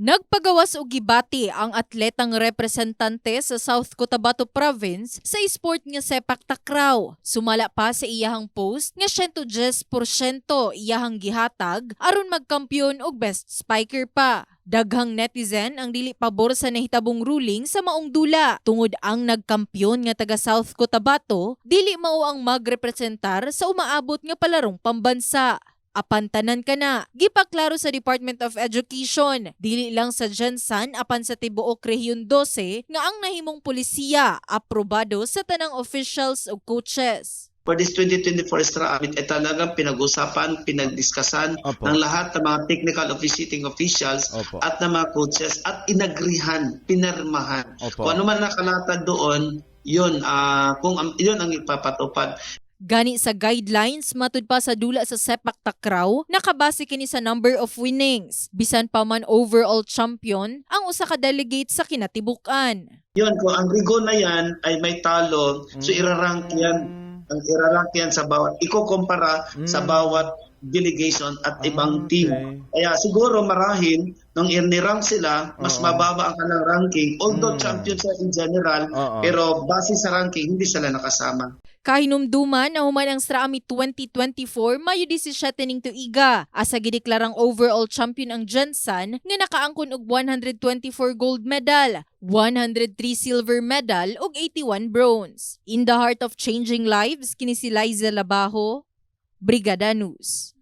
Nagpagawas og gibati ang atletang representante sa South Cotabato Province sa sport nga sepak takraw. Sumala pa sa iyahang post nga 110% iyahang gihatag aron magkampiyon og best spiker pa. Daghang netizen ang dili pabor sa nahitabong ruling sa maong dula tungod ang nagkampiyon nga taga South Cotabato dili mao ang magrepresentar sa umaabot nga palarong pambansa. Apan tanan ka na. Gipaklaro sa Department of Education, dili lang sa Jensan apan sa tibuok Rehiyon 12 nga ang nahimong polisiya aprobado sa tanang officials o coaches. For this 2024 extra audit ay talagang pinag-usapan, pinagdiskasan Opo. ng lahat ng mga technical officiating officials Opo. at ng mga coaches at inagrihan, pinarmahan. Opo. Kung ano man nakalatag doon, yun, ah, kung am- yun ang ipapatupad. Gani sa guidelines matud pa sa dula sa sepak takraw, nakabase kini sa number of winnings. Bisan pa man overall champion ang usa ka delegate sa kinatibukan. Yun, kung ang rigo na yan ay may talo, so Mm. irarank yan, ang irarank yan sa bawat, ikukumpara sa Mm. bawat delegation at Ah, ibang team. okay. Kaya siguro marahil nung inirang sila, mas Oo. mababa ang kanilang ranking. Although Mm. champion sila in general, Oo. pero base sa ranking, hindi sila nakasama. Kahinumduman na human ang Straami 2024 Mayo 17 ning tuiga. Asa gideklarang overall champion ang Jensan nga nakaangkon og 124 gold medal, 103 silver medal ug 81 bronze. In the heart of changing lives kini si Liza Labajo, Brigadanus.